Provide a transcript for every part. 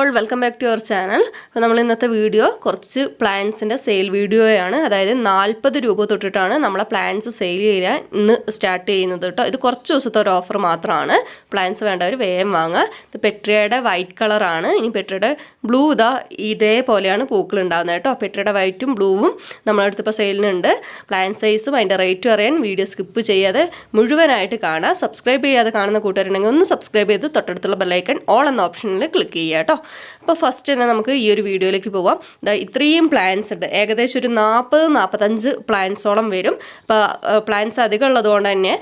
All welcome back to your channel അപ്പോൾ നമ്മൾ ഇന്നത്തെ വീഡിയോ കുറച്ച് പ്ലാൻസിന്റെ സെയിൽ വീഡിയോയാണ് അതായത് നാൽപ്പത് രൂപ തൊട്ടിട്ടാണ് നമ്മളെ പ്ലാൻസ് സെയിൽ ചെയ്യാൻ ഇന്ന് സ്റ്റാർട്ട് ചെയ്യുന്നത് കേട്ടോ ഇത് കുറച്ച് ദിവസത്തെ ഒരു ഓഫർ മാത്രമാണ്. പ്ലാൻസ് വേണ്ടവർ വേഗം വാങ്ങുക. ഇത് പെട്രിയയുടെ വൈറ്റ് കളറാണ് ഇനി പെട്രിയുടെ ബ്ലൂ ഇതാ ഇതേപോലെയാണ് പൂക്കൾ ഉണ്ടാകുന്നത് കേട്ടോ പെട്രിയുടെ വൈറ്റും ബ്ലൂവും നമ്മളടുത്ത് ഇപ്പോൾ സെയിലിനുണ്ട് പ്ലാൻ സൈസും അതിന്റെ റേറ്റും അറിയാൻ വീഡിയോ സ്കിപ്പ് ചെയ്യാതെ മുഴുവനായിട്ട് കാണുക. സബ്സ്ക്രൈബ് ചെയ്യാതെ കാണുന്ന കൂട്ടുകാരുണ്ടെങ്കിൽ ഒന്ന് സബ്സ്ക്രൈബ് ചെയ്ത് തൊട്ടടുത്തുള്ള ബെല്ലൈക്കൺ ഓൾ എന്ന ഓപ്ഷനിൽ ക്ലിക്ക് ചെയ്യുക കേട്ടോ അപ്പോൾ ഫസ്റ്റ് തന്നെ നമുക്ക് ഈ ഒരു വീഡിയോയിലേക്ക് പോവാം. ഇത്രയും പ്ലാൻസ് ഉണ്ട്. ഏകദേശം ഒരു നാൽപ്പത് നാൽപ്പത്തഞ്ച് പ്ലാൻസോളം വരും. അപ്പോൾ പ്ലാൻസ് അധികം ഉള്ളതുകൊണ്ട് തന്നെ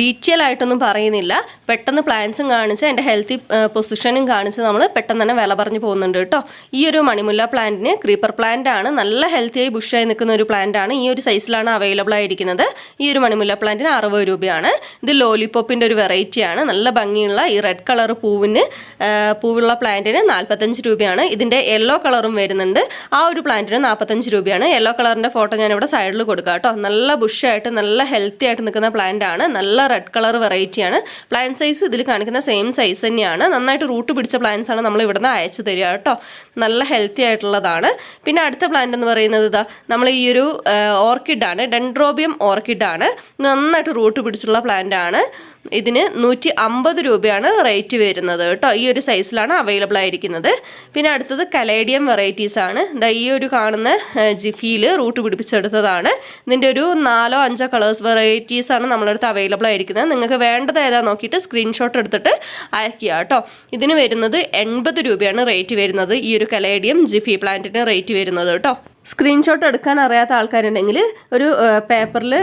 ഡീറ്റെയിൽ ആയിട്ടൊന്നും പറയുന്നില്ല. പെട്ടെന്ന് പ്ലാൻസും കാണിച്ച് എന്റെ ഹെൽത്തി പൊസിഷനും കാണിച്ച് നമ്മൾ പെട്ടെന്ന് തന്നെ വില പറഞ്ഞു പോകുന്നുണ്ട് കേട്ടോ. ഈ ഒരു മണിമുല്ല പ്ലാന്റിന് ക്രീപ്പർ പ്ലാന്റ് ആണ്. നല്ല ഹെൽത്തിയായി ബുഷായി നിൽക്കുന്ന ഒരു പ്ലാന്റ് ആണ്. ഈ ഒരു സൈസിലാണ് അവൈലബിൾ ആയിരിക്കുന്നത്. ഈ ഒരു മണിമുല്ല പ്ലാന്റിന് അറുപത് രൂപയാണ്. ഇത് ലോലിപോപ്പിന്റെ ഒരു വെറൈറ്റിയാണ് നല്ല ഭംഗിയുള്ള ഈ റെഡ് കളർ പൂവിന് പൂവുള്ള പ്ലാന്റിന് നാൽപ്പത്തഞ്ച് രൂപയാണ്. ഇതിന്റെ യെല്ലോ കളറും വരുന്നുണ്ട്. ആ ഒരു പ്ലാന്റിന് നാൽപ്പത്തഞ്ച് രൂപയാണ്. യെല്ലോ കളറിന്റെ ഫോട്ടോ ഞാനിവിടെ സൈഡിൽ കൊടുക്കാം കേട്ടോ. നല്ല ബുഷായിട്ട് നല്ല ഹെൽത്തി ആയിട്ട് നിൽക്കുന്ന പ്ലാന്റ് ആണ്. നല്ല റെഡ് കളർ വെറൈറ്റിയാണ് പ്ലാന്റ് സൈസ് ഇതിൽ കാണിക്കുന്ന സെയിം സൈസ് തന്നെയാണ്. നന്നായിട്ട് റൂട്ട് പിടിച്ച പ്ലാന്റ്സ് ആണ് നമ്മൾ ഇവിടുന്ന് അയച്ചു തരിക കേട്ടോ. നല്ല ഹെൽത്തി ആയിട്ടുള്ളതാണ്. പിന്നെ അടുത്ത പ്ലാന്റ് എന്ന് പറയുന്നത് ഇതാ നമ്മൾ ഈ ഒരു ഓർക്കിഡാണ് ഡെൻഡ്രോബിയം ഓർക്കിഡാണ് നന്നായിട്ട് റൂട്ട് പിടിച്ചുള്ള പ്ലാന്റ് ആണ്. ഇതിന് നൂറ്റി അമ്പത് രൂപയാണ് റേറ്റ് വരുന്നത് കേട്ടോ. ഈ ഒരു സൈസിലാണ് അവൈലബിൾ ആയിരിക്കുന്നത്. പിന്നെ അടുത്തത് കലേഡിയം വെറൈറ്റീസ് ആണ്. ദാ ഈ ഒരു കാണുന്ന ജിഫിയിൽ റൂട്ട് പിടിപ്പിച്ചെടുത്തതാണ്. ഇതിന്റെ ഒരു നാലോ അഞ്ചോ കളേഴ്സ് വെറൈറ്റീസ് ആണ് നമ്മളടുത്ത് അവൈലബിൾ ആയിരിക്കുന്നത്. നിങ്ങൾക്ക് വേണ്ടത് ഏതാ നോക്കിയിട്ട് സ്ക്രീൻഷോട്ട് എടുത്തിട്ട് അയക്കുക കേട്ടോ. ഇതിന് വരുന്നത് എൺപത് രൂപയാണ് റേറ്റ് വരുന്നത്. ഈ ഒരു കലേഡിയം ജിഫി പ്ലാന്റിന് റേറ്റ് വരുന്നത് കേട്ടോ. സ്ക്രീൻഷോട്ട് എടുക്കാൻ അറിയാത്ത ആൾക്കാരുണ്ടെങ്കിൽ ഒരു പേപ്പറിൽ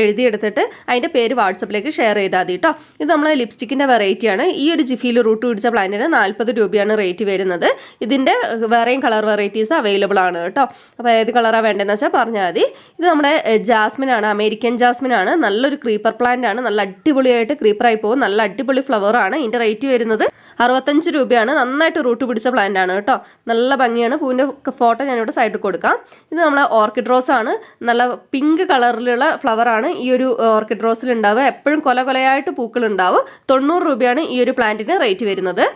എഴുതിയെടുത്തിട്ട് അതിന്റെ പേര് വാട്സപ്പിലേക്ക് ഷെയർ ചെയ്താൽ മതി കേട്ടോ ഇത് നമ്മളെ ലിപ്സ്റ്റിക്കിന്റെ വെറൈറ്റിയാണ് ഈ ഒരു ജിഫിയിൽ റൂട്ട് പിടിച്ച പ്ലാന്റിന് നാൽപ്പത് രൂപയാണ് റേറ്റ് വരുന്നത്. ഇതിന്റെ വേറെയും കളർ വെറൈറ്റീസ് അവൈലബിൾ ആണ് കേട്ടോ അപ്പോൾ ഏത് കളറാണ് വേണ്ടതെന്ന് വെച്ചാൽ പറഞ്ഞാൽ മതി. ഇത് നമ്മുടെ ജാസ്മിൻ ആണ് അമേരിക്കൻ ജാസ്മിൻ ആണ്. നല്ലൊരു ക്രീപ്പർ പ്ലാന്റ് ആണ്. നല്ല അടിപൊളിയായിട്ട് ക്രീപ്പറായി പോകും. നല്ല അടിപൊളി ഫ്ലവർ ആണ്. ഇതിന്റെ റേറ്റ് വരുന്നത് അറുപത്തഞ്ച് രൂപയാണ്. നന്നായിട്ട് റൂട്ട് പിടിച്ച പ്ലാന്റ് ആണ് കേട്ടോ നല്ല ഭംഗിയാണ്. പൂവിന്റെ ഫോട്ടോ ഞാനിവിടെ സൈഡിൽ കൊടുക്കാം. ഇത് നമ്മളെ ഓർക്കിഡ് റോസ് ആണ്. നല്ല പിങ്ക് കളറിലുള്ള ഫ്ലവർ ആണ് ഈ ഒരു ഓർക്കിഡ് റോസിൽ ഉണ്ടാവുക എപ്പോഴും കൊല കൊലയായിട്ട് പൂക്കൾ ഉണ്ടാവും തൊണ്ണൂറ് രൂപയാണ് ഈ ഒരു പ്ലാന്റിന് റേറ്റ് വരുന്നത്.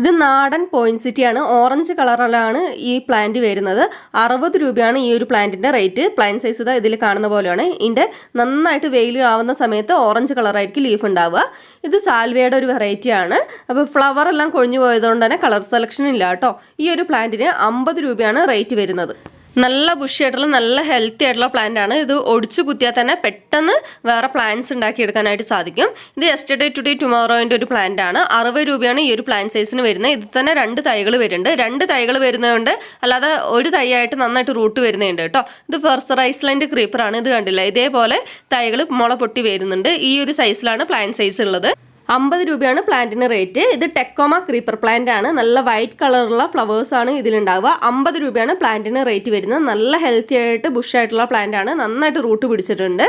ഇത് നാടൻ പോയിൻസിറ്റിയാണ് ഓറഞ്ച് കളറിലാണ് ഈ പ്ലാന്റ് വരുന്നത്. അറുപത് രൂപയാണ് ഈ ഒരു പ്ലാന്റിന്റെ റേറ്റ് പ്ലാന്റ് സൈസ് ഇതാ ഇതിൽ കാണുന്ന പോലെയാണ്. ഇതിന്റെ നന്നായിട്ട് വെയിൽ ആവുന്ന സമയത്ത് ഓറഞ്ച് കളറായിരിക്കും ലീഫ് ഉണ്ടാവുക ഇത് സാൽവയുടെ ഒരു വെറൈറ്റി ആണ്. അപ്പോൾ ഫ്ലവർ എല്ലാം കൊഴിഞ്ഞു പോയതുകൊണ്ട് തന്നെ കളർ സെലക്ഷൻ ഇല്ല കേട്ടോ. ഈ ഒരു പ്ലാന്റിന് അമ്പത് രൂപയാണ് റേറ്റ് വരുന്നത്. നല്ല ബുഷി ആയിട്ടുള്ള നല്ല ഹെൽത്തി ആയിട്ടുള്ള പ്ലാന്റ് ആണ്. ഇത് ഒടിച്ചു കുത്തിയാൽ തന്നെ പെട്ടെന്ന് വേറെ പ്ലാന്റ്സ് ഉണ്ടാക്കിയെടുക്കാനായിട്ട് സാധിക്കും. ഇത് എസ്റ്റർഡേ ടുഡേ ടുമോറോയിന്റെ ഒരു പ്ലാന്റ് ആണ്. അറുപത് രൂപയാണ് ഈ ഒരു പ്ലാന്റ് സൈസിന് വരുന്നത്. ഇതിൽ തന്നെ രണ്ട് തൈകൾ വരുന്നുണ്ട്. രണ്ട് തൈകൾ വരുന്നതുകൊണ്ട് അല്ലാതെ ഒരു തൈയായിട്ട് നന്നായിട്ട് റൂട്ട് വരുന്നുണ്ട് കേട്ടോ. ഇത് ഫെർസർ ഐസ്ലൻഡ് ക്രീപ്പർ ആണ്. ഇത് കണ്ടില്ല? ഇതേപോലെ തൈകൾ മുള പൊട്ടി വരുന്നുണ്ട്. ഈ ഒരു സൈസിലാണ് പ്ലാന്റ് സൈസ് ഉള്ളത്. അമ്പത് രൂപയാണ് പ്ലാന്റിന് റേറ്റ്. ഇത് ടെക്കോമ ക്രീപ്പർ പ്ലാന്റ് ആണ്. നല്ല വൈറ്റ് കളറുള്ള ഫ്ലവേഴ്സ് ആണ് ഇതിലുണ്ടാവുക. അമ്പത് രൂപയാണ് പ്ലാന്റിന് റേറ്റ് വരുന്നത്. നല്ല ഹെൽത്തി ആയിട്ട് ബുഷ് ആയിട്ടുള്ള പ്ലാന്റ് ആണ്. നന്നായിട്ട് റൂട്ട് പിടിച്ചിട്ടുണ്ട്.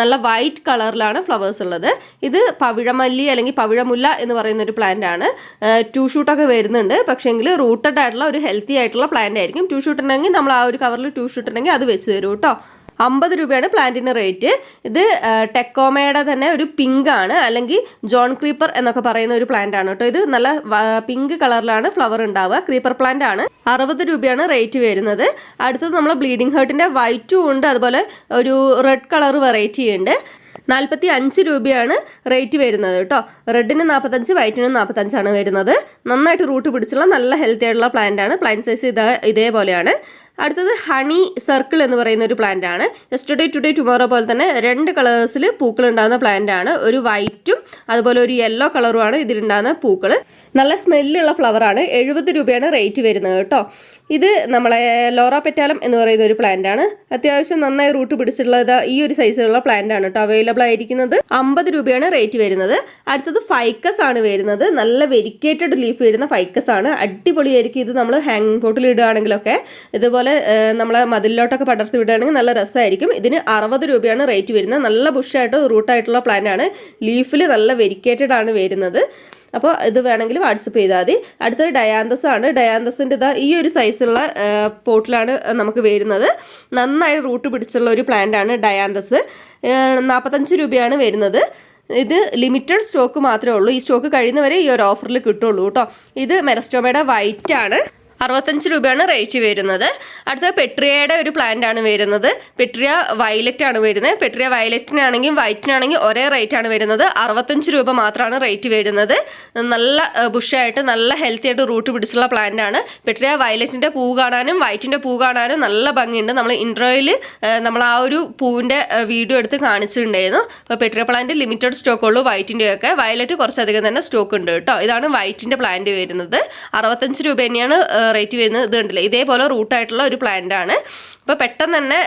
നല്ല വൈറ്റ് കളറിലാണ് ഫ്ലവേഴ്സ് ഉള്ളത്. ഇത് പവിഴമല്ലി അല്ലെങ്കിൽ പവിഴമുല്ല എന്ന് പറയുന്ന ഒരു പ്ലാന്റ് ആണ്. ടൂ ഷൂട്ടൊക്കെ വരുന്നുണ്ട്. പക്ഷേങ്കിൽ റൂട്ടഡ് ആയിട്ടുള്ള ഒരു ഹെൽത്തി ആയിട്ടുള്ള പ്ലാന്റ് ആയിരിക്കും. ടൂ ഷൂട്ട് ഉണ്ടെങ്കിൽ നമ്മൾ ആ ഒരു കവറിൽ ടൂ ഷൂട്ട് ഉണ്ടെങ്കിൽ അത് വെച്ച് തരും കേട്ടോ. അമ്പത് രൂപയാണ് പ്ലാന്റിന് റേറ്റ്. ഇത് ടെക്കോമയുടെ തന്നെ ഒരു പിങ്ക് ആണ്. അല്ലെങ്കിൽ ജോൺ ക്രീപ്പർ എന്നൊക്കെ പറയുന്ന ഒരു പ്ലാന്റ് ആണ് കേട്ടോ ഇത്. നല്ല പിങ്ക് കളറിലാണ് ഫ്ലവർ ഉണ്ടാവുക. ക്രീപ്പർ പ്ലാന്റ് ആണ്. അറുപത് രൂപയാണ് റേറ്റ് വരുന്നത്. അടുത്തത് നമ്മൾ ബ്ലീഡിംഗ് ഹേർട്ടിന്റെ വൈറ്റും ഉണ്ട്. അതുപോലെ ഒരു റെഡ് കളർ വെറൈറ്റി ഉണ്ട്. നാൽപ്പത്തി അഞ്ച് രൂപയാണ് റേറ്റ് വരുന്നത് കേട്ടോ. റെഡിന് നാൽപ്പത്തഞ്ച് വൈറ്റിന് നാൽപ്പത്തഞ്ചാണ് വരുന്നത്. നന്നായിട്ട് റൂട്ട് പിടിച്ചുള്ള നല്ല ഹെൽത്തി ആയിട്ടുള്ള പ്ലാന്റ് ആണ്. പ്ലാന്റ് സൈസ് ഇതേ ഇതേപോലെയാണ്. അടുത്തത് ഹണി സർക്കിൾ എന്ന് പറയുന്ന ഒരു പ്ലാന്റ് ആണ്. യെസ്റ്റർഡേ ടുഡേ ടുമോറോ പോലെ തന്നെ രണ്ട് കളേഴ്സിൽ പൂക്കൾ ഉണ്ടാകുന്ന പ്ലാന്റ് ആണ്. ഒരു വൈറ്റും അതുപോലെ ഒരു യെല്ലോ കളറുമാണ് ഇതിലുണ്ടാകുന്ന പൂക്കൾ നല്ല സ്മെല്ലുള്ള ഫ്ലവറാണ് എഴുപത് രൂപയാണ് റേറ്റ് വരുന്നത് കേട്ടോ. ഇത് നമ്മളെ ലോറ പെറ്റാലം എന്ന് പറയുന്ന ഒരു പ്ലാന്റ് ആണ്. അത്യാവശ്യം നന്നായി റൂട്ട് പിടിച്ചിട്ടുള്ളത് ഈ ഒരു സൈസിലുള്ള പ്ലാന്റ് ആണ് കേട്ടോ അവൈലബിൾ ആയിരിക്കുന്നത്. അമ്പത് രൂപയാണ് റേറ്റ് വരുന്നത്. അടുത്തത് ഫൈക്കസ് ആണ് വരുന്നത്. നല്ല വെരിക്കേറ്റഡ് ലീഫ് വരുന്ന ഫൈക്കസ് ആണ്. അടിപൊളിയായിരിക്കും ഇത് നമ്മൾ ഹാങ്ങിങ് പോട്ടിൽ ഇടുകയാണെങ്കിലൊക്കെ. ഇതുപോലെ നമ്മളെ മതിലിലോട്ടൊക്കെ പടർത്തി വിടുകയാണെങ്കിൽ നല്ല രസമായിരിക്കും. ഇതിന് അറുപത് രൂപയാണ് റേറ്റ് വരുന്നത്. നല്ല ബുഷായിട്ട് റൂട്ടായിട്ടുള്ള പ്ലാന്റ് ആണ്. ലീഫിൽ നല്ല വെരിക്കേറ്റഡ് ആണ് വരുന്നത്. അപ്പോൾ ഇത് വേണമെങ്കിൽ വാട്സപ്പ് ചെയ്താൽ മതി. അടുത്തത് ഡയാന്തസ് ആണ്. ഡയാന്തസിന്റെ ഇതാ ഈ ഒരു സൈസുള്ള പോട്ടിലാണ് നമുക്ക് വരുന്നത്. നന്നായി റൂട്ട് പിടിച്ചുള്ള ഒരു പ്ലാന്റ് ആണ് ഡയാന്തസ്. നാൽപ്പത്തഞ്ച് രൂപയാണ് വരുന്നത്. ഇത് ലിമിറ്റഡ് സ്റ്റോക്ക് മാത്രമേ ഉള്ളൂ. ഈ സ്റ്റോക്ക് കഴിയുന്നവരെ ഈ ഒരു ഓഫറിൽ കിട്ടുള്ളൂ കേട്ടോ. ഇത് മെറസ്റ്റോമയുടെ വൈറ്റ് ആണ്. അറുപത്തഞ്ച് രൂപയാണ് റേറ്റ് വരുന്നത്. അടുത്ത പെട്രിയയുടെ ഒരു പ്ലാന്റ് ആണ് വരുന്നത്. പെട്രിയ വയലറ്റ് ആണ് വരുന്നത്. പെട്രിയ വയലറ്റിനാണെങ്കിൽ വൈറ്റിനാണെങ്കിൽ ഒരേ റേറ്റ് ആണ് വരുന്നത്. അറുപത്തഞ്ച് രൂപ മാത്രമാണ് റേറ്റ് വരുന്നത്. നല്ല ബുഷായിട്ട് നല്ല ഹെൽത്തി ആയിട്ട് റൂട്ട് പിടിച്ചുള്ള പ്ലാന്റ് ആണ്. പെട്രിയ വയലറ്റിന്റെ പൂ കാണാനും വൈറ്റിന്റെ പൂ കാണാനും നല്ല ഭംഗിയുണ്ട്. നമ്മൾ ഇൻട്രോയിൽ നമ്മൾ ആ ഒരു പൂവിന്റെ വീഡിയോ എടുത്ത് കാണിച്ചിട്ടുണ്ടായിരുന്നു. അപ്പോൾ പെട്രിയ പ്ലാന്റ് ലിമിറ്റഡ് സ്റ്റോക്ക് ഉള്ളൂ വൈറ്റിന്റെ ഒക്കെ. വയലറ്റ് കുറച്ചധികം തന്നെ സ്റ്റോക്ക് ഉണ്ട് കേട്ടോ. ഇതാണ് വൈറ്റിന്റെ പ്ലാന്റ് വരുന്നത്. അറുപത്തഞ്ച് രൂപ തന്നെയാണ് റേറ്റ് വരുന്നത് ഇത് കണ്ടില്ലേ ഇതേപോലെ റൂട്ടായിട്ടുള്ള ഒരു പ്ലാന്റ് ആണ്. അപ്പോൾ പെട്ടെന്ന് തന്നെ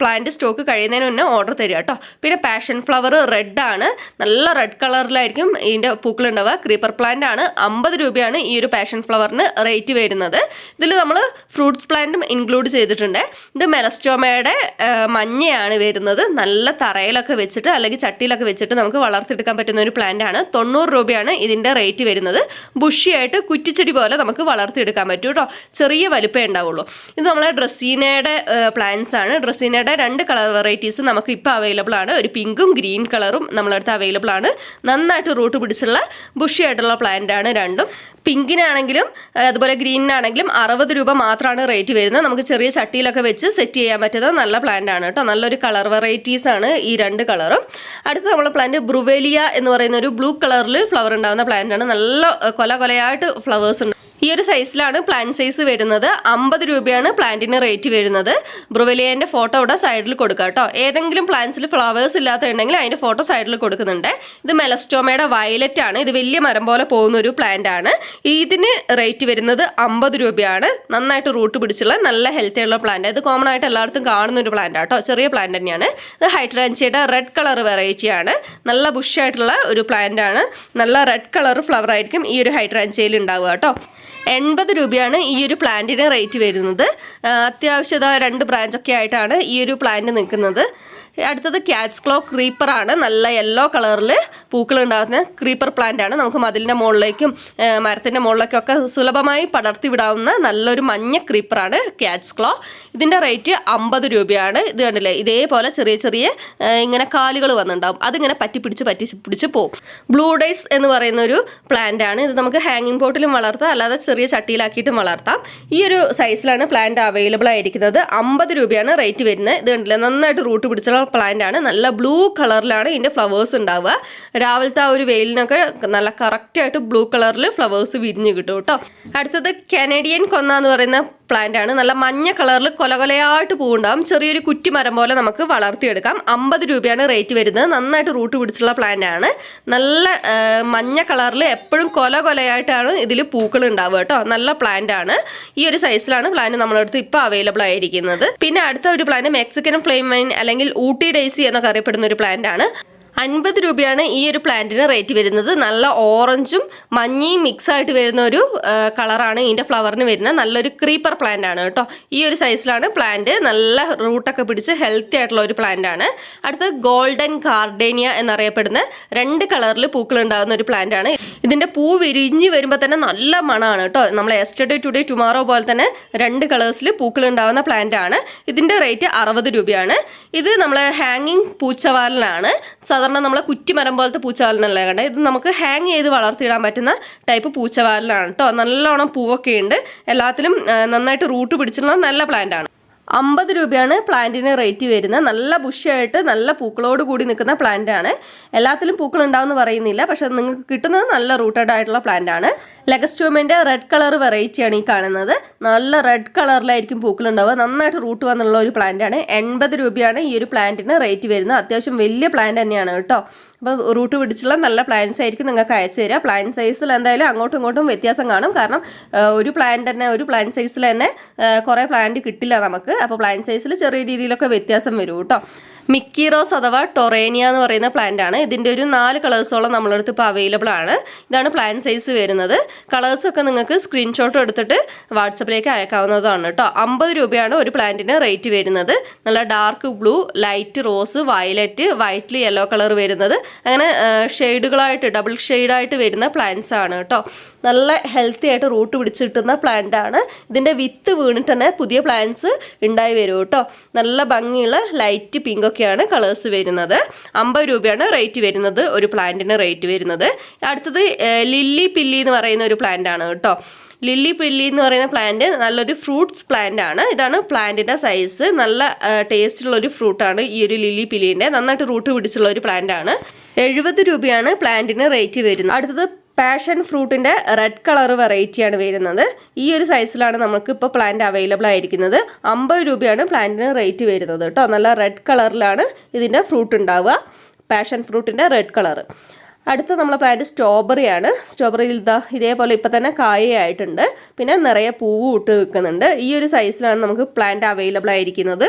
പ്ലാന്റ് സ്റ്റോക്ക് കഴിയുന്നതിന് മുന്നേ ഓർഡർ തരിക കേട്ടോ. പിന്നെ പാഷൻ ഫ്ലവർ റെഡ് ആണ്. നല്ല റെഡ് കളറിലായിരിക്കും ഇതിന്റെ പൂക്കളുണ്ടാവുക. ക്രീപ്പർ പ്ലാന്റ് ആണ്. അമ്പത് രൂപയാണ് ഈ ഒരു പാഷൻ ഫ്ലവറിന് റേറ്റ് വരുന്നത്. ഇതിൽ നമ്മൾ ഫ്രൂട്ട്സ് പ്ലാന്റും ഇൻക്ലൂഡ് ചെയ്തിട്ടുണ്ട്. ഇത് മെലസ്റ്റോമയുടെ മഞ്ഞയാണ് വരുന്നത്. നല്ല തറയിലൊക്കെ വെച്ചിട്ട് അല്ലെങ്കിൽ ചട്ടിയിലൊക്കെ വെച്ചിട്ട് നമുക്ക് വളർത്തിയെടുക്കാൻ പറ്റുന്ന ഒരു പ്ലാന്റ് ആണ്. തൊണ്ണൂറ് രൂപയാണ് ഇതിന്റെ റേറ്റ് വരുന്നത്. ബുഷിയായിട്ട് കുറ്റിച്ചെടി പോലെ നമുക്ക് വളർത്തിയെടുക്കാൻ പറ്റും കേട്ടോ. ചെറിയ വലിപ്പമേ ഉണ്ടാവുള്ളൂ. ഇത് നമ്മളെ ഡ്രസ്സീനയുടെ പ്ലാന്റ്സ് ആണ്. ഡ്രസ്സിനയുടെ രണ്ട് കളർ വെറൈറ്റീസ് നമുക്ക് ഇപ്പോൾ അവൈലബിൾ ആണ്. ഒരു പിങ്കും ഗ്രീൻ കളറും നമ്മളടുത്ത് അവൈലബിൾ ആണ്. നന്നായിട്ട് റൂട്ട് പിടിച്ചുള്ള ബുഷി ആയിട്ടുള്ള പ്ലാന്റ് ആണ് രണ്ടും. പിങ്കിനാണെങ്കിലും അതുപോലെ ഗ്രീനിനാണെങ്കിലും അറുപത് രൂപ മാത്രമാണ് റേറ്റ് വരുന്നത്. നമുക്ക് ചെറിയ ചട്ടിയിലൊക്കെ വെച്ച് സെറ്റ് ചെയ്യാൻ പറ്റുന്ന നല്ല പ്ലാന്റ് ആണ് കേട്ടോ. നല്ലൊരു കളർ വെറൈറ്റീസ് ആണ് ഈ രണ്ട് കളറും അടുത്ത നമ്മളെ പ്ലാന്റ് ബ്രുവേലിയ എന്ന് പറയുന്ന ഒരു ബ്ലൂ കളറിൽ ഫ്ലവർ ഉണ്ടാകുന്ന പ്ലാന്റ് ആണ്. നല്ല കൊല കൊലയായിട്ട് ഫ്ലവേഴ്സ് ഉണ്ട്. ഈ ഒരു സൈസിലാണ് പ്ലാന്റ് സൈസ് വരുന്നത്. അമ്പത് രൂപയാണ് പ്ലാന്റിന് റേറ്റ് വരുന്നത്. ബ്രുവലിയന്റെ ഫോട്ടോ ഇവിടെ സൈഡിൽ കൊടുക്കുക കേട്ടോ. ഏതെങ്കിലും പ്ലാന്റ്സിൽ ഫ്ലവേഴ്സ് ഇല്ലാത്തുണ്ടെങ്കിൽ അതിന്റെ ഫോട്ടോ സൈഡിൽ കൊടുക്കുന്നുണ്ട്. ഇത് മെലസ്റ്റോമയുടെ വയലറ്റ് ആണ്. ഇത് വലിയ മരം പോലെ പോകുന്ന ഒരു പ്ലാന്റ് ആണ്. ഇതിന് റേറ്റ് വരുന്നത് അമ്പത് രൂപയാണ്. നന്നായിട്ട് റൂട്ട് പിടിച്ചുള്ള നല്ല ഹെൽത്തി ഉള്ള പ്ലാന്റ് ഇത് കോമൺ ആയിട്ട് എല്ലായിടത്തും കാണുന്ന ഒരു പ്ലാന്റ് ആട്ടോ ചെറിയ പ്ലാന്റ് തന്നെയാണ്. ഇത് ഹൈഡ്രാൻസിയുടെ റെഡ് കളർ വെറൈറ്റി ആണ്. നല്ല ബുഷായിട്ടുള്ള ഒരു പ്ലാന്റ് ആണ്. നല്ല റെഡ് കളർ ഫ്ലവർ ആയിരിക്കും ഈ ഒരു ഹൈഡ്രാൻസിയയിൽ ഉണ്ടാവുക കേട്ടോ. എൺപത് രൂപയാണ് ഈ ഒരു പ്ലാന്റിന് റേറ്റ് വരുന്നത്. അത്യാവശ്യത രണ്ട് ബ്രാഞ്ചൊക്കെ ആയിട്ടാണ് ഈ ഒരു പ്ലാന്റ് നിൽക്കുന്നത്. അടുത്തത് ക്യാച്ച് ക്ലോ ക്രീപ്പർ ആണ്. നല്ല യെല്ലോ കളറിൽ പൂക്കൾ ഉണ്ടാകുന്ന ക്രീപ്പർ പ്ലാന്റ് ആണ്. നമുക്ക് മതിലിന്റെ മുകളിലേക്കും മരത്തിന്റെ മുകളിലേക്കും ഒക്കെ സുലഭമായി പടർത്തി വിടാവുന്ന നല്ലൊരു മഞ്ഞ ക്രീപ്പർ ആണ് ക്യാച്ച് ക്ലോ ഇതിന്റെ റേറ്റ് അമ്പത് രൂപയാണ്. ഇത് കണ്ടില്ലേ? ഇതേപോലെ ചെറിയ ചെറിയ ഇങ്ങനെ കാലുകൾ വന്നിട്ടുണ്ടാവും. അതിങ്ങനെ പറ്റി പിടിച്ച് പറ്റി പിടിച്ച് പോകും ബ്ലൂ ഡൈസ് എന്ന് പറയുന്ന ഒരു പ്ലാന്റ് ആണ്. ഇത് നമുക്ക് ഹാങ്ങിങ് പോട്ടിലും വളർത്താം. അല്ലാതെ ചെറിയ ചട്ടിയിലാക്കിയിട്ടും വളർത്താം. ഈ ഒരു സൈസിലാണ് പ്ലാന്റ് അവൈലബിൾ ആയിരിക്കുന്നത്. അമ്പത് രൂപയാണ് റേറ്റ് വരുന്നത്. ഇത് കണ്ടില്ലേ? നന്നായിട്ട് റൂട്ട് പിടിച്ചുള്ള പ്ലാന്റ് ആണ്. നല്ല ബ്ലൂ കളറിലാണ് ഇതിന്റെ ഫ്ലവേഴ്സ് ഉണ്ടാവുക. രാവിലത്തെ ആ ഒരു വെയിലിനൊക്കെ നല്ല കറക്റ്റായിട്ട് ബ്ലൂ കളറിൽ ഫ്ലവേഴ്സ് വിരിഞ്ഞ് കിട്ടും കേട്ടോ. അടുത്തത് കനേഡിയൻ കൊന്ന എന്ന് പറയുന്ന പ്ലാന്റ് ആണ്. നല്ല മഞ്ഞ കളറിൽ കൊലകൊലയായിട്ട് പൂവുണ്ടാവും. ചെറിയൊരു കുറ്റി മരം പോലെ നമുക്ക് വളർത്തിയെടുക്കാം. അമ്പത് രൂപയാണ് റേറ്റ് വരുന്നത്. നന്നായിട്ട് റൂട്ട് പിടിച്ചുള്ള പ്ലാന്റ് ആണ്. നല്ല മഞ്ഞ കളറിൽ എപ്പോഴും കൊല കൊലയായിട്ടാണ് ഇതിൽ പൂക്കൾ ഉണ്ടാവുക കേട്ടോ. നല്ല പ്ലാന്റ് ആണ്. ഈ ഒരു സൈസിലാണ് പ്ലാന്റ് നമ്മളടുത്ത് ഇപ്പോൾ അവൈലബിൾ ആയിരിക്കുന്നത്. പിന്നെ അടുത്ത ഒരു പ്ലാന്റ് മെക്സിക്കൻ ഫ്ലെയിം വൈൻ അല്ലെങ്കിൽ ഊട്ടി ഡേസി എന്നൊക്കെ അറിയപ്പെടുന്ന ഒരു പ്ലാന്റ് ആണ്. അൻപത് രൂപയാണ് ഈ ഒരു പ്ലാന്റിന് റേറ്റ് വരുന്നത്. നല്ല ഓറഞ്ചും മഞ്ഞയും മിക്സ് ആയിട്ട് വരുന്ന ഒരു കളറാണ് ഇതിന്റെ ഫ്ലവറിന് വരുന്നത്. നല്ലൊരു ക്രീപ്പർ പ്ലാന്റ് ആണ് കേട്ടോ. ഈ ഒരു സൈസിലാണ് പ്ലാന്റ് നല്ല റൂട്ടൊക്കെ പിടിച്ച് ഹെൽത്തി ആയിട്ടുള്ള ഒരു പ്ലാന്റ് ആണ്. അടുത്ത് ഗോൾഡൻ ഗാർഡേനിയ എന്നറിയപ്പെടുന്ന രണ്ട് കളറിൽ പൂക്കൾ ഉണ്ടാകുന്ന ഒരു പ്ലാന്റ് ആണ്. ഇതിന്റെ പൂ വിരിഞ്ഞ് വരുമ്പോൾ തന്നെ നല്ല മണമാണ് കേട്ടോ. നമ്മൾ എസ്റ്റർഡേ ടുഡേ ടുമാറോ പോലെ തന്നെ രണ്ട് കളേഴ്സിൽ പൂക്കൾ ഉണ്ടാകുന്ന പ്ലാന്റ് ആണ്. ഇതിന്റെ റേറ്റ് അറുപത് രൂപയാണ്. ഇത് നമ്മൾ ഹാങ്ങിങ് പൂച്ചവാലിനാണ്. സാധാരണ നമ്മൾ കുറ്റിമരം പോലത്തെ പൂച്ചവാലിനല്ലേ കണ്ട? ഇത് നമുക്ക് ഹാങ് ചെയ്ത് വളർത്തിയിടാൻ പറ്റുന്ന ടൈപ്പ് പൂച്ചവാലിനാണ് കേട്ടോ നല്ലോണം പൂവൊക്കെ ഉണ്ട്. എല്ലാത്തിലും നന്നായിട്ട് റൂട്ട് പിടിച്ചിട്ടുള്ള നല്ല പ്ലാന്റ് ആണ്. അമ്പത് രൂപയാണ് പ്ലാന്റിന് റേറ്റ് വരുന്നത്. നല്ല ബുഷായിട്ട് നല്ല പൂക്കളോട് കൂടി നിൽക്കുന്ന പ്ലാന്റ് ആണ്. എല്ലാത്തിലും പൂക്കൾ ഉണ്ടാവും പറയുന്നില്ല. പക്ഷെ നിങ്ങൾക്ക് കിട്ടുന്നത് നല്ല റൂട്ടഡ് ആയിട്ടുള്ള പ്ലാന്റ് ആണ്. ലെഗസ്റ്റോമിന്റെ റെഡ് കളർ വെറൈറ്റിയാണ് ഈ കാണുന്നത്. നല്ല റെഡ് കളറിലായിരിക്കും പൂക്കളുണ്ടാവുക. നന്നായിട്ട് റൂട്ട് വന്നുള്ള ഒരു പ്ലാന്റ് ആണ്. എൺപത് രൂപയാണ് ഈ ഒരു പ്ലാന്റിന് റേറ്റ് വരുന്നത്. അത്യാവശ്യം വലിയ പ്ലാന്റ് തന്നെയാണ് കേട്ടോ. അപ്പോൾ റൂട്ട് പിടിച്ചുള്ള നല്ല പ്ലാന്റ്സ് ആയിരിക്കും നിങ്ങൾക്ക് അയച്ചു തരിക. പ്ലാന്റ് സൈസിൽ എന്തായാലും അങ്ങോട്ടും ഇങ്ങോട്ടും വ്യത്യാസം കാണും. കാരണം ഒരു പ്ലാന്റ് തന്നെ ഒരു പ്ലാന്റ് സൈസിൽ തന്നെ കുറേ പ്ലാന്റ് കിട്ടില്ല നമുക്ക്. അപ്പോൾ പ്ലാന്റ് സൈസിൽ ചെറിയ രീതിയിലൊക്കെ വ്യത്യാസം വരും കേട്ടോ. മിക്കി റോസ് അഥവാ ടൊറേനിയ എന്ന് പറയുന്ന പ്ലാന്റ് ആണ്. ഇതിന്റെ ഒരു നാല് കളേഴ്സോളം നമ്മളടുത്ത് ഇപ്പോൾ അവൈലബിൾ ആണ്. ഇതാണ് പ്ലാൻ സൈസ് വരുന്നത്. കളേഴ്സൊക്കെ നിങ്ങൾക്ക് സ്ക്രീൻഷോട്ട് എടുത്തിട്ട് വാട്സപ്പിലേക്ക് അയക്കാവുന്നതാണ് കേട്ടോ. അമ്പത് രൂപയാണ് ഒരു പ്ലാന്റിന് റേറ്റ് വരുന്നത്. നല്ല dark blue light rose violet white yellow colour വരുന്നത്. അങ്ങനെ ഷെയ്ഡുകളായിട്ട് ഡബിൾ ഷെയ്ഡായിട്ട് വരുന്ന പ്ലാന്റ്സ് ആണ് കേട്ടോ. നല്ല ഹെൽത്തി ആയിട്ട് റൂട്ട് പിടിച്ച് കിട്ടുന്ന പ്ലാന്റ് ആണ്. ഇതിന്റെ വിത്ത് വീണിട്ട് തന്നെ പുതിയ പ്ലാന്റ്സ് ഉണ്ടായി വരും കേട്ടോ. നല്ല ഭംഗിയുള്ള ലൈറ്റ് പിങ്ക് ഒക്കെയാണ് കളേഴ്സ് വരുന്നത്. അമ്പത് രൂപയാണ് റേറ്റ് വരുന്നത് ഒരു പ്ലാന്റിന് റേറ്റ് വരുന്നത്. അടുത്തത് ലില്ലി പില്ലി എന്ന് പറയുന്ന ഒരു പ്ലാന്റ് ആണ് കേട്ടോ. ലില്ലി പില്ലി എന്ന് പറയുന്ന പ്ലാന്റ് നല്ലൊരു ഫ്രൂട്ട്സ് പ്ലാന്റ് ആണ്. ഇതാണ് പ്ലാന്റിന്റെ സൈസ് നല്ല ടേസ്റ്റുള്ള ഒരു ഫ്രൂട്ടാണ് ഈ ഒരു ലില്ലി പില്ലിന്റെ നന്നായിട്ട് റൂട്ട് പിടിച്ചുള്ള ഒരു പ്ലാന്റ് ആണ്. എഴുപത് രൂപയാണ് പ്ലാന്റിന് റേറ്റ് വരുന്നത്. അടുത്തത് പാഷൻ ഫ്രൂട്ടിന്റെ റെഡ് കളർ വെറൈറ്റിയാണ് വരുന്നത്. ഈ ഒരു സൈസിലാണ് നമുക്ക് ഇപ്പോൾ പ്ലാന്റ് അവൈലബിൾ ആയിരിക്കുന്നത്. അമ്പത് രൂപയാണ് പ്ലാന്റിന് റേറ്റ് വരുന്നത് കേട്ടോ. നല്ല റെഡ് കളറിലാണ് ഇതിന്റെ ഫ്രൂട്ട് ഉണ്ടാവുക. പാഷൻ ഫ്രൂട്ടിന്റെ റെഡ് കളർ അടുത്ത നമ്മളെ പ്ലാന്റ് സ്ട്രോബെറി ആണ്. സ്ട്രോബെറിയിൽ ഇതാ ഇതേപോലെ ഇപ്പം തന്നെ കായയായിട്ടുണ്ട്. പിന്നെ നിറയെ പൂവ് ഇട്ട് നിൽക്കുന്നുണ്ട്. ഈ ഒരു സൈസിലാണ് നമുക്ക് പ്ലാന്റ് അവൈലബിൾ ആയിരിക്കുന്നത്.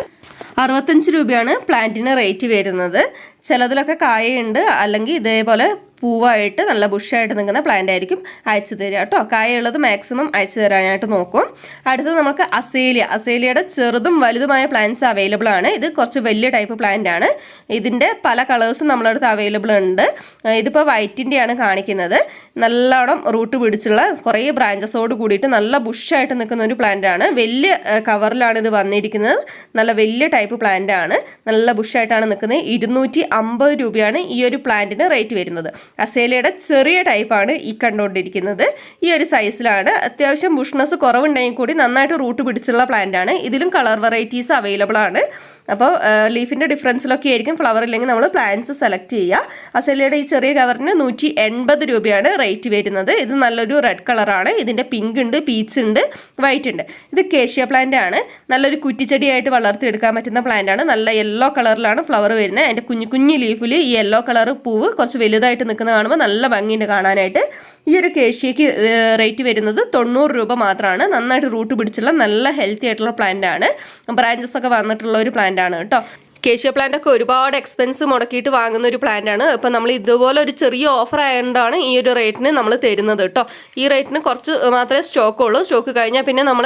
അറുപത്തഞ്ച് രൂപയാണ് പ്ലാന്റിന് റേറ്റ് വരുന്നത്. ചിലതിലൊക്കെ കായയുണ്ട്. അല്ലെങ്കിൽ ഇതേപോലെ പൂവായിട്ട് നല്ല ബുഷായിട്ട് നിൽക്കുന്ന പ്ലാന്റ് ആയിരിക്കും അയച്ചു തരിക കേട്ടോ. കായുള്ളത് മാക്സിമം അയച്ചു തരാനായിട്ട് നോക്കും. അടുത്തത് നമുക്ക് അസേലിയ അസേലിയയുടെ ചെറുതും വലുതുമായ പ്ലാന്റ്സ് അവൈലബിൾ ആണ്. ഇത് കുറച്ച് വലിയ ടൈപ്പ് പ്ലാന്റ് ആണ്. ഇതിന്റെ പല കളേഴ്സും നമ്മളടുത്ത് അവൈലബിൾ ഉണ്ട്. ഇതിപ്പോൾ വൈറ്റിന്റെയാണ് കാണിക്കുന്നത്. നല്ലോണം റൂട്ട് പിടിച്ചുള്ള കുറേ ബ്രാഞ്ചസോട് കൂടിയിട്ട് നല്ല ബുഷായിട്ട് നിൽക്കുന്ന ഒരു പ്ലാന്റ് ആണ്. വലിയ കവറിലാണ് ഇത് വന്നിരിക്കുന്നത്. നല്ല വലിയ ടൈപ്പ് പ്ലാന്റ് ആണ്. നല്ല ബുഷായിട്ടാണ് നിൽക്കുന്നത്. ഇരുന്നൂറ്റി രൂപയാണ് ഈ ഒരു പ്ലാന്റിന് റേറ്റ് വരുന്നത്. അസേലയുടെ ചെറിയ ടൈപ്പാണ് ഈ കണ്ടുകൊണ്ടിരിക്കുന്നത്. ഈ ഒരു സൈസിലാണ് അത്യാവശ്യം ബുഷ്നസ് കുറവുണ്ടെങ്കിൽ കൂടി നന്നായിട്ട് റൂട്ട് പിടിച്ചുള്ള പ്ലാന്റ് ആണ്. ഇതിലും കളർ വെറൈറ്റീസ് അവൈലബിൾ ആണ്. അപ്പോൾ ലീഫിന്റെ ഡിഫറൻസിലൊക്കെ ആയിരിക്കും ഫ്ലവർ ഇല്ലെങ്കിൽ നമ്മൾ പ്ലാന്റ്സ് സെലക്ട് ചെയ്യുക. അസലിയുടെ ഈ ചെറിയ കവറിന് നൂറ്റി എൺപത് രൂപയാണ് റേറ്റ് വരുന്നത്. ഇത് നല്ലൊരു റെഡ് കളറാണ് ഇതിന്റെ പിങ്ക് ഉണ്ട് പീച്ച് ഉണ്ട് വൈറ്റ് ഉണ്ട്. ഇത് കേഷ്യ പ്ലാന്റ് ആണ്. നല്ലൊരു കുറ്റിച്ചെടിയായിട്ട് വളർത്തിയെടുക്കാൻ പറ്റുന്ന പ്ലാന്റ് ആണ്. നല്ല യെല്ലോ കളറിലാണ് ഫ്ലവർ വരുന്നത്. അതിന്റെ കുഞ്ഞു കുഞ്ഞു ലീഫിൽ ഈ യെല്ലോ കളർ പൂവ് കുറച്ച് വലുതായിട്ട് നിൽക്കുന്ന കാണുമ്പോൾ നല്ല ഭംഗിയുണ്ട് കാണാനായിട്ട്. ഈ ഒരു കേഷ്യയ്ക്ക് റേറ്റ് വരുന്നത് തൊണ്ണൂറ് രൂപ മാത്രമാണ്. നന്നായിട്ട് റൂട്ട് പിടിച്ചുള്ള നല്ല ഹെൽത്തി ആയിട്ടുള്ള പ്ലാന്റ് ആണ്. ബ്രാഞ്ചസ് ഒക്കെ വന്നിട്ടുള്ള ഒരു പ്ലാന്റ് ആണ് കേട്ടോ. കേഷ്യ പ്ലാന്റ് ഒക്കെ ഒരുപാട് എക്സ്പെൻസ് മുടക്കിയിട്ട് വാങ്ങുന്ന ഒരു പ്ലാന്റ് ആണ്. അപ്പം നമ്മൾ ഇതുപോലെ ഒരു ചെറിയ ഓഫർ ആയതുകൊണ്ടാണ് ഈ ഒരു റേറ്റിന് നമ്മൾ തരുന്നത് കേട്ടോ ഈ റേറ്റിന് കുറച്ച് മാത്രമേ സ്റ്റോക്ക് ഉള്ളൂ. സ്റ്റോക്ക് കഴിഞ്ഞാൽ പിന്നെ നമ്മൾ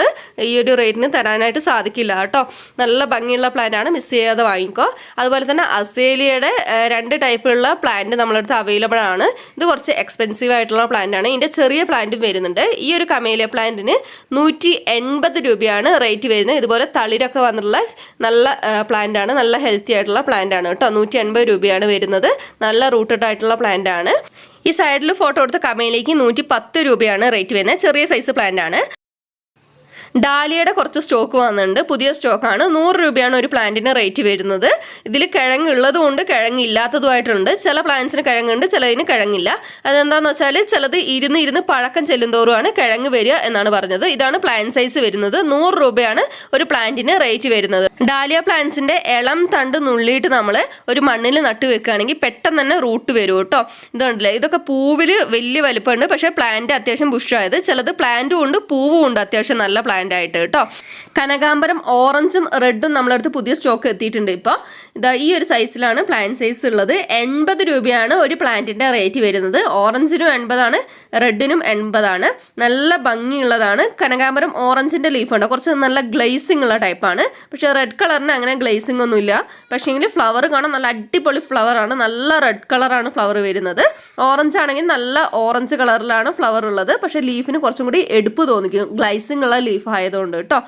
ഈ ഒരു റേറ്റിന് തരാനായിട്ട് സാധിക്കില്ല കേട്ടോ നല്ല ഭംഗിയുള്ള പ്ലാന്റ് ആണ്. മിസ് ചെയ്യാതെ വാങ്ങിക്കോ. അതുപോലെ തന്നെ അസേലിയയുടെ രണ്ട് ടൈപ്പുള്ള പ്ലാന്റ് നമ്മളടുത്ത് അവൈലബിൾ ആണ്. ഇത് കുറച്ച് എക്സ്പെൻസീവ് ആയിട്ടുള്ള പ്ലാന്റ് ആണ്. ഇതിന്റെ ചെറിയ പ്ലാന്റും വരുന്നുണ്ട്. ഈ ഒരു കമേലിയ പ്ലാന്റിന് നൂറ്റി രൂപയാണ് റേറ്റ് വരുന്നത്. ഇതുപോലെ തളിരൊക്കെ വന്നിട്ടുള്ള നല്ല പ്ലാന്റ് ആണ്. നല്ല ഹെൽത്തി ആയിട്ടുള്ള പ്ലാന്റ് ആണ് കേട്ടോ. നൂറ്റി എൺപത് രൂപയാണ് വരുന്നത്. നല്ല റൂട്ടഡ് ആയിട്ടുള്ള പ്ലാന്റ് ആണ്. ഈ സൈഡിൽ ഫോട്ടോ എടുത്ത കമയിലേക്ക് നൂറ്റി പത്ത് രൂപയാണ് റേറ്റ് വരുന്നത്. ചെറിയ സൈസ് പ്ലാന്റ് ആണ്. ഡാലിയയുടെ കുറച്ച് സ്റ്റോക്ക് വന്നിട്ടുണ്ട്. പുതിയ സ്റ്റോക്കാണ്. നൂറ് രൂപയാണ് ഒരു പ്ലാന്റിന് റേറ്റ് വരുന്നത്. ഇതിൽ കിഴങ്ങുള്ളതുകൊണ്ട് കിഴങ്ങില്ലാത്തതുമായിട്ടുണ്ട്. ചില പ്ലാന്റ്സിന് കിഴങ്ങുണ്ട് ചിലതിന് കിഴങ്ങില്ല. അതെന്താന്ന് വെച്ചാൽ ചിലത് ഇരുന്ന് ഇരുന്ന് പഴക്കം ചെല്ലുന്തോറുമാണ് കിഴങ്ങ് വരിക എന്നാണ് പറഞ്ഞത്. ഇതാണ് പ്ലാന്റ് സൈസ് വരുന്നത്. നൂറ് രൂപയാണ് ഒരു പ്ലാന്റിന് റേറ്റ് വരുന്നത്. ഡാലിയ പ്ലാന്റ്സിന്റെ ഇളം തണ്ട് നുള്ളിയിട്ട് നമ്മൾ ഒരു മണ്ണിൽ നട്ടു വെക്കുകയാണെങ്കിൽ പെട്ടെന്ന് തന്നെ റൂട്ട് വരും കേട്ടോ. ഇതുണ്ടല്ലേ? ഇതൊക്കെ പൂവിൽ വലിയ വലിപ്പമുണ്ട്. പക്ഷേ പ്ലാന്റ് അത്യാവശ്യം ബുഷായത് ചിലത് പ്ലാന്റും ഉണ്ട് പൂവും ഉണ്ട്. അത്യാവശ്യം നല്ല പ്ലാന്റ് ആയിട്ട് കേട്ടോ. കനകാമ്പരം ഓറഞ്ചും റെഡും നമ്മളടുത്ത് പുതിയ സ്റ്റോക്ക് എത്തിയിട്ടുണ്ട്. ഇപ്പോൾ ഇതാ ഈ ഒരു സൈസിലാണ് പ്ലാന്റ് സൈസ് ഉള്ളത്. എൺപത് രൂപയാണ് ഒരു പ്ലാന്റിന്റെ റേറ്റ് വരുന്നത്. ഓറഞ്ചിനും എൺപതാണ് റെഡിനും എൺപതാണ്. നല്ല ഭംഗിയുള്ളതാണ്. കനകാമ്പരം ഓറഞ്ചിന്റെ ലീഫ് ഉണ്ട് കുറച്ച് നല്ല ഗ്ലേസിംഗ് ഉള്ള ടൈപ്പാണ് പക്ഷേ റെഡ് കളറിന് അങ്ങനെ ഗ്ലേസിംഗ് ഒന്നുമില്ല പക്ഷേങ്കിൽ ഫ്ലവർ കാണാൻ നല്ല അടിപൊളി ഫ്ലവർ ആണ്. നല്ല റെഡ് കളറാണ് ഫ്ലവർ വരുന്നത്. ഓറഞ്ച് ആണെങ്കിൽ നല്ല ഓറഞ്ച് കളറിലാണ് ഫ്ലവർ ഉള്ളത്. പക്ഷേ ലീഫിന് കുറച്ചും കൂടി എടുപ്പ് തോന്നിക്കും. ഗ്ലൈസിംഗ് ഉള്ള ലീഫ് ആയതുകൊണ്ട് കേട്ടോ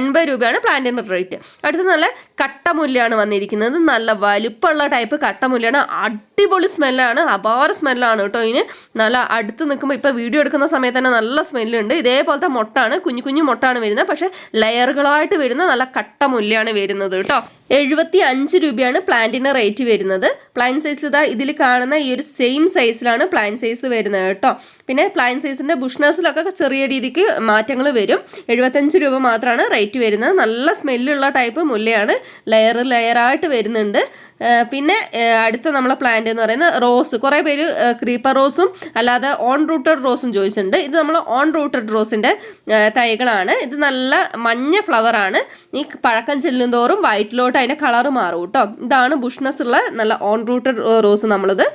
എൺപത് രൂപയാണ് പ്ലാന്റിന്റെ റേറ്റ് അടുത്ത നല്ല കട്ടമുല്ലാണ് വന്നിരിക്കുന്നത്. നല്ല വലുപ്പമുള്ള ടൈപ്പ് കട്ടമുല്ലയാണ്. അടിപൊളി സ്മെല്ലാണ് അപാര സ്മെല്ലാണ് കേട്ടോ ഇതിന്. നല്ല അടുത്ത് നിൽക്കുമ്പോൾ ഇപ്പോൾ വീഡിയോ എടുക്കുന്ന സമയത്ത് തന്നെ നല്ല സ്മെല്ലുണ്ട് ഇതേപോലത്തെ മുട്ടാണ്. കുഞ്ഞു കുഞ്ഞു മുട്ടാണ് വരുന്നത്. പക്ഷേ ലെയറുകളായിട്ട് വരുന്ന നല്ല കട്ടമുല്ലയാണ് വരുന്നത് കേട്ടോ. എഴുപത്തി അഞ്ച് രൂപയാണ് പ്ലാന്റിന് റേറ്റ് വരുന്നത്. പ്ലാൻ സൈസ് ഇതാ ഇതിൽ കാണുന്ന ഈ ഒരു സെയിം സൈസിലാണ് പ്ലാൻ സൈസ് വരുന്നത് കേട്ടോ. പിന്നെ പ്ലാൻ സൈസിന്റെ ബുഷ്നേഴ്സിലൊക്കെ ചെറിയ രീതിക്ക് മാറ്റങ്ങൾ വരും. എഴുപത്തഞ്ച് രൂപ മാത്രമാണ് റേറ്റ് വരുന്നത്. നല്ല സ്മെല്ലുള്ള ടൈപ്പ് മുല്ലയാണ്. ലെയർ ലെയറായിട്ട് വരുന്നുണ്ട്. പിന്നെ അടുത്ത നമ്മളെ പ്ലാന്റ് എന്ന് പറയുന്നത് റോസ് കുറേ പേര് ക്രീപ്പർ റോസും അല്ലാതെ ഓൺ റൂട്ടഡ് റോസും ചോദിച്ചിട്ടുണ്ട്. ഇത് നമ്മൾ ഓൺ റൂട്ടഡ് റോസിന്റെ തൈകളാണ്. ഇത് നല്ല മഞ്ഞ ഫ്ലവർ ആണ്. ഈ പഴക്കം ചെല്ലുന്തോറും വൈറ്റിലോട്ട് അതിന്റെ കളർ മാറും കേട്ടോ ഇതാണ് ബുഷ്നസ് ഉള്ള നല്ല ഓൺ റൂട്ടഡ് റോസ് നമ്മളത്.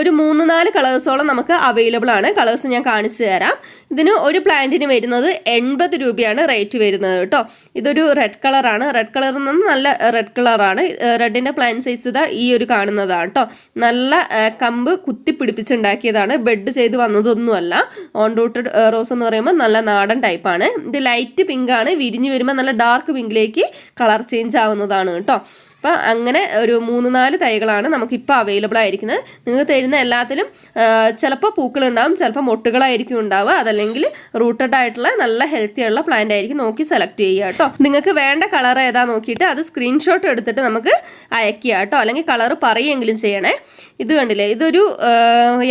ഒരു മൂന്ന് നാല് കളേഴ്സോളം നമുക്ക് അവൈലബിൾ ആണ്. കളേഴ്സ് ഞാൻ കാണിച്ചു തരാം. ഇതിന് ഒരു പ്ലാന്റിന് വരുന്നത് എൺപത് രൂപയാണ് റേറ്റ് വരുന്നത് കേട്ടോ. ഇതൊരു റെഡ് കളറാണ് റെഡ് കളറിൽ നിന്ന് നല്ല റെഡ് കളറാണ് റെഡിന്റെ പ്ലാൻ സൈസ് ഇതാ ഈ ഒരു കാണുന്നതാണ് കേട്ടോ. നല്ല കമ്പ് കുത്തി പിടിപ്പിച്ചുണ്ടാക്കിയതാണ്. ബെഡ് ചെയ്ത് വന്നതൊന്നുമല്ല. ഓൺ റൂട്ടഡ് റോസ് എന്ന് പറയുമ്പോൾ നല്ല നാടൻ ടൈപ്പാണ് ഇത് ലൈറ്റ് പിങ്ക് ആണ്. വിരിഞ്ഞ് വരുമ്പോൾ നല്ല ഡാർക്ക് പിങ്കിലേക്ക് കളർ ചേഞ്ച് ആവുന്നതാണ് കേട്ടോ. അപ്പോൾ അങ്ങനെ ഒരു മൂന്ന് നാല് തൈകളാണ് നമുക്കിപ്പോൾ അവൈലബിൾ ആയിരിക്കുന്നത്. നിങ്ങൾക്ക് തരുന്ന എല്ലാത്തിലും ചിലപ്പോൾ പൂക്കളുണ്ടാവും ചിലപ്പോൾ മൊട്ടുകളായിരിക്കും ഉണ്ടാവുക. അതല്ലെങ്കിൽ റൂട്ടഡ് ആയിട്ടുള്ള നല്ല ഹെൽത്തി ഉള്ള പ്ലാന്റ് ആയിരിക്കും നോക്കി സെലക്ട് ചെയ്യുക കേട്ടോ നിങ്ങൾക്ക് വേണ്ട കളർ ഏതാ നോക്കിയിട്ട് അത് സ്ക്രീൻഷോട്ട് എടുത്തിട്ട് നമുക്ക് അയക്കുക കേട്ടോ അല്ലെങ്കിൽ കളർ പറയുമെങ്കിലും ചെയ്യണേ. ഇത് കണ്ടില്ലേ? ഇതൊരു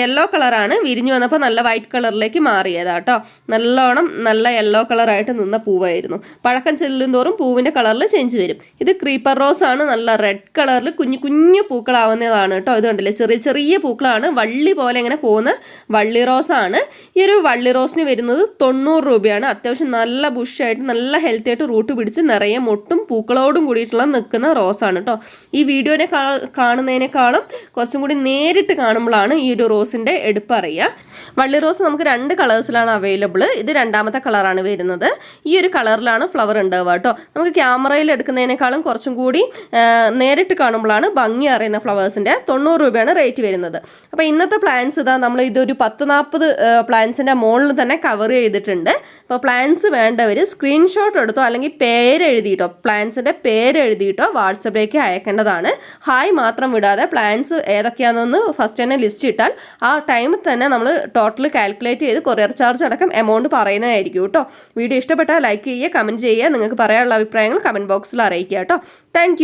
യെല്ലോ കളറാണ് വിരിഞ്ഞു വന്നപ്പോൾ നല്ല വൈറ്റ് കളറിലേക്ക് മാറിയതാ കേട്ടോ നല്ലോണം നല്ല യെല്ലോ കളറായിട്ട് നിന്ന പൂവായിരുന്നു. പഴക്കം ചെല്ലും തോറും പൂവിന്റെ കളറിൽ ചേഞ്ച് വരും. ഇത് ക്രീപ്പർ റോസ് ആണ്. നല്ല റെഡ് കളറിൽ കുഞ്ഞു കുഞ്ഞു പൂക്കളാവുന്നതാണ് കേട്ടോ. ഇത് കണ്ടില്ലേ? ചെറിയ ചെറിയ പൂക്കളാണ്. വള്ളി പോലെ ഇങ്ങനെ പോകുന്ന വള്ളി റോസാണ് ഈ ഒരു വള്ളി റോസിന് വരുന്നത് തൊണ്ണൂറ് രൂപയാണ്. അത്യാവശ്യം നല്ല ബുഷായിട്ട് നല്ല ഹെൽത്തി ആയിട്ട് റൂട്ട് പിടിച്ച് നിറയെ മൊട്ടും പൂക്കളോടും കൂടിയിട്ടുള്ള നിൽക്കുന്ന റോസാണ് കേട്ടോ. ഈ വീഡിയോനെ കാണുന്നതിനേക്കാളും കുറച്ചും കൂടി നേരിട്ട് കാണുമ്പോഴാണ് ഈ ഒരു റോസിന്റെ എടുപ്പ് അറിയുക. വള്ളി റോസ് നമുക്ക് രണ്ട് കളേഴ്സിലാണ് അവൈലബിൾ ഇത് രണ്ടാമത്തെ കളറാണ് വരുന്നത്. ഈ ഒരു കളറിലാണ് ഫ്ലവർ ഉണ്ടാവുക കേട്ടോ. നമുക്ക് ക്യാമറയിൽ എടുക്കുന്നതിനേക്കാളും കുറച്ചും കൂടി നേരിട്ട് കാണുമ്പോഴാണ് ഭംഗി അറിയുന്ന ഫ്ലവേഴ്സിന്റെ തൊണ്ണൂറ് രൂപയാണ് റേറ്റ് വരുന്നത്. അപ്പോൾ ഇന്നത്തെ പ്ലാൻസ് ഇതാ നമ്മൾ ഇതൊരു പത്ത് നാൽപ്പത് പ്ലാൻസിന്റെ മുകളിൽ തന്നെ കവർ ചെയ്തിട്ടുണ്ട്. അപ്പോൾ പ്ലാൻസ് വേണ്ടവർ സ്ക്രീൻഷോട്ട് എടുത്തോ അല്ലെങ്കിൽ പേര് എഴുതിയിട്ടോ പ്ലാൻസിന്റെ പേര് എഴുതിയിട്ടോ വാട്സപ്പിലേക്ക് അയക്കേണ്ടതാണ്. ഹായ് മാത്രം വിടാതെ പ്ലാൻസ് ഏതൊക്കെയാണെന്ന് ഫസ്റ്റ് തന്നെ ലിസ്റ്റ് ഇട്ടാൽ ആ ടൈമിൽ തന്നെ നമ്മൾ ടോട്ടൽ കാൽക്കുലേറ്റ് ചെയ്ത് കൊറിയർ ചാർജ് അടക്കം എമൗണ്ട് പറയുന്നതായിരിക്കും കേട്ടോ വീഡിയോ ഇഷ്ടപ്പെട്ടാൽ ലൈക്ക് ചെയ്യുക കമന്റ് ചെയ്യുക നിങ്ങൾക്ക് പറയാനുള്ള അഭിപ്രായങ്ങൾ കമന്റ് ബോക്സിൽ അറിയിക്കുക കേട്ടോ താങ്ക്